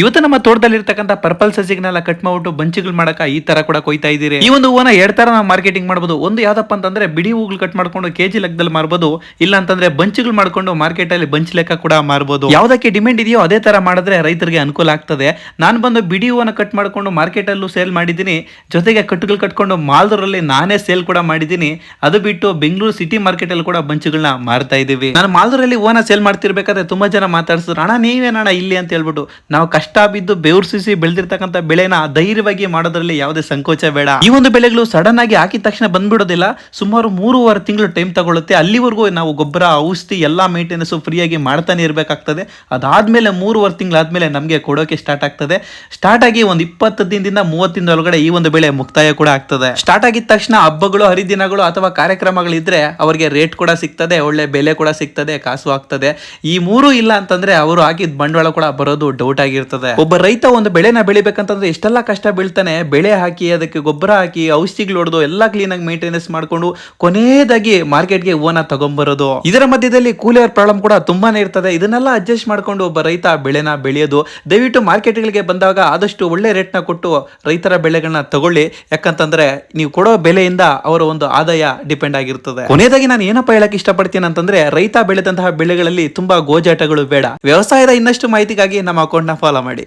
ಇವತ್ತು ನಮ್ಮ ತೋಟದಲ್ಲಿ ತೋಟದಲ್ಲಿರ್ತಕ್ಕಂಥ ಪರ್ಪಲ್ ಸಸಿಗಳನ್ನೆಲ್ಲ ಕಟ್ ಮಾಡ್ಬಿಟ್ಟು ಬಂಚಿಗಳು ಮಾಡಕ ಈ ತರ ಕೂಡ ಕೊಯ್ತಾ ಇದ್ದೀರಿ. ಈ ಒಂದು ಹೂವನ ಎರಡ್ ತರ ನಾವು ಮಾರ್ಕೆಟಿಂಗ್ ಮಾಡಬಹುದು ಒಂದು ಯಾವ್ದಪ್ಪ ಅಂತಂದ್ರೆ ಬಿಡಿ ಹೂಗಳು ಕಟ್ ಮಾಡ್ಕೊಂಡು ಕೆಜಿ ಲೆಕ್ಕದಲ್ಲಿ ಮಾರ್ಬೋದು. ಇಲ್ಲ ಅಂತಂದ್ರೆ ಬಂಚಿಗಳು ಮಾಡ್ಕೊಂಡು ಮಾರ್ಕೆಟ್ ಅಲ್ಲಿ ಬಂಚ್ ಲೆಕ್ಕ ಕೂಡ ಮಾರ್ಬೋದು. ಯಾವ್ದಕ್ಕೆ ಡಿಮ್ಯಾಂಡ್ ಇದೆಯೋ ಅದೇ ತರ ಮಾಡಿದ್ರೆ ರೈತರಿಗೆ ಅನುಕೂಲ ಆಗ್ತದೆ. ನಾನು ಬಂದು ಬಿಡಿ ಹೂವನ್ನ ಕಟ್ ಮಾಡ್ಕೊಂಡು ಮಾರ್ಕೆಟ್ ಅಲ್ಲೂ ಸೇಲ್ ಮಾಡಿದ್ದೀನಿ. ಜೊತೆಗೆ ಕಟ್ಟುಗಳು ಕಟ್ಕೊಂಡು ಮಾಲ್ದೂರಲ್ಲಿ ನಾನೇ ಸೇಲ್ ಕೂಡ ಮಾಡಿದ್ದೀನಿ. ಅದು ಬಿಟ್ಟು ಬೆಂಗಳೂರು ಸಿಟಿ ಮಾರ್ಕೆಟ್ ಅಲ್ಲಿ ಕೂಡ ಬಂಚುಗಳನ್ನ ಮಾರ್ತಾ ಇದೀವಿ. ನಾನು ಮಾಲ್ದೂರಲ್ಲಿ ಹೂವನ ಸೇಲ್ ಮಾಡ್ತಿರ್ಬೇಕಾದ್ರೆ ತುಂಬಾ ಜನ ಮಾತಾಡ್ಸಿದ್ರು, ಅಣ್ಣ, ನೀವೇನಣ್ಣ ಇಲ್ಲಿ? ಅಂತ ಹೇಳ್ಬಿಟ್ಟು ನಾವು ಕಷ್ಟ ಬಿದ್ದು ಬೆವರ್ಸಿಸಿ ಬೆಳೆದಿರ್ತಕ್ಕಂಥ ಬೆಳೆನ ಧೈರ್ಯವಾಗಿ ಮಾಡೋದ್ರಲ್ಲಿ ಯಾವುದೇ ಸಂಕೋಚ ಬೇಡ. ಈ ಒಂದು ಬೆಳೆಗಳು ಸಡನ್ ಆಗಿ ಹಾಕಿದ ತಕ್ಷಣ ಬಂದ್ಬಿಡೋದಿಲ್ಲ. ಸುಮಾರು ಮೂರುವರೆ ತಿಂಗಳು ಟೈಮ್ ತಗೊಳ್ಳುತ್ತೆ ಅಲ್ಲಿವರೆಗೂ ನಾವು ಗೊಬ್ಬರ, ಔಷಧಿ ಎಲ್ಲ ಮೇಂಟೆನೆನ್ಸ್ ಫ್ರೀಯಾಗಿ ಮಾಡ್ತಾನೆ ಇರಬೇಕಾಗ್ತದೆ. ಅದಾದ್ಮೇಲೆ ಮೂರುವರೆ ತಿಂಗಳಾದ್ಮೇಲೆ ನಮಗೆ ಕೊಡೋಕೆ ಸ್ಟಾರ್ಟ್ ಆಗ್ತದೆ. ಸ್ಟಾರ್ಟ್ ಆಗಿ ಒಂದು ಇಪ್ಪತ್ತು ದಿನದಿಂದ ಮೂವತ್ತು ದಿನದ ಒಳಗಡೆ ಈ ಒಂದು ಬೆಳೆ ಮುಕ್ತಾಯ ಕೂಡ ಆಗ್ತದೆ. ಸ್ಟಾರ್ಟ್ ಆಗಿದ ತಕ್ಷಣ ಹಬ್ಬಗಳು, ಹರಿದಿನಗಳು ಅಥವಾ ಕಾರ್ಯಕ್ರಮಗಳಿದ್ರೆ ಅವರಿಗೆ ರೇಟ್ ಕೂಡ ಸಿಗ್ತದೆ, ಒಳ್ಳೆ ಬೆಲೆ ಕೂಡ ಸಿಗ್ತದೆ, ಕಾಸು ಆಗ್ತದೆ. ಈ ಮೂರು ಇಲ್ಲ ಅಂತಂದ್ರೆ ಅವರು ಹಾಕಿದ ಬಂಡವಾಳ ಕೂಡ ಬರೋದು ಡೌಟ್ ಆಗಿರ್ತದೆ. ಒಬ್ಬ ರೈತ ಒಂದು ಬೆಳೆನ ಬೆಳಿಬೇಕಂತಂದ್ರೆ ಎಷ್ಟೆಲ್ಲ ಕಷ್ಟ ಬೀಳ್ತಾನೆ, ಬೆಳೆ ಹಾಕಿ, ಅದಕ್ಕೆ ಗೊಬ್ಬರ ಹಾಕಿ, ಔಷಧಿಗಳು ಹೊಡೆದು ಎಲ್ಲ ಕ್ಲೀನ್ ಆಗಿ ಮೇಂಟೆನೆನ್ಸ್ ಮಾಡ್ಕೊಂಡು ಕೊನೆಯದಾಗಿ ಮಾರ್ಕೆಟ್ಗೆ ಹೂವನ್ನ ತಗೊಂಡ್ಬರೋದು ಇದರ ಮಧ್ಯದಲ್ಲಿ ಕೂಲಿಯರ್ ಪ್ರಾಬ್ಲಮ್ ಕೂಡ ತುಂಬಾನೇ ಇರ್ತದೆ. ಇದನ್ನೆಲ್ಲ ಅಡ್ಜಸ್ಟ್ ಮಾಡ್ಕೊಂಡು ಒಬ್ಬ ರೈತ ಬೆಳೆನ ಬೆಳೆಯೋದು. ದಯವಿಟ್ಟು ಮಾರ್ಕೆಟ್ಗಳಿಗೆ ಬಂದಾಗ ಆದಷ್ಟು ಒಳ್ಳೆ ರೇಟ್ನ ಕೊಟ್ಟು ರೈತರ ಬೆಳೆಗಳನ್ನ ತಗೊಳ್ಳಿ. ಯಾಕಂತಂದ್ರೆ ನೀವು ಕೊಡೋ ಬೆಲೆಯಿಂದ ಅವರ ಒಂದು ಆದಾಯ ಡಿಪೆಂಡ್ ಆಗಿರ್ತದೆ. ಕೊನೆಯದಾಗಿ ನಾನು ಏನಪ್ಪ ಹೇಳಕ್ ಇಷ್ಟಪಡ್ತೀನಿ ಅಂತಂದ್ರೆ ರೈತ ಬೆಳೆದಂತಹ ಬೆಳೆಗಳಲ್ಲಿ ತುಂಬಾ ಗೋಜಾಟಗಳು ಬೇಡ. ವ್ಯವಸಾಯದ ಇನ್ನಷ್ಟು ಮಾಹಿತಿಗಾಗಿ ನಮ್ಮ ಅಕೌಂಟ್ನ ಫಾಲೋ காமெடி.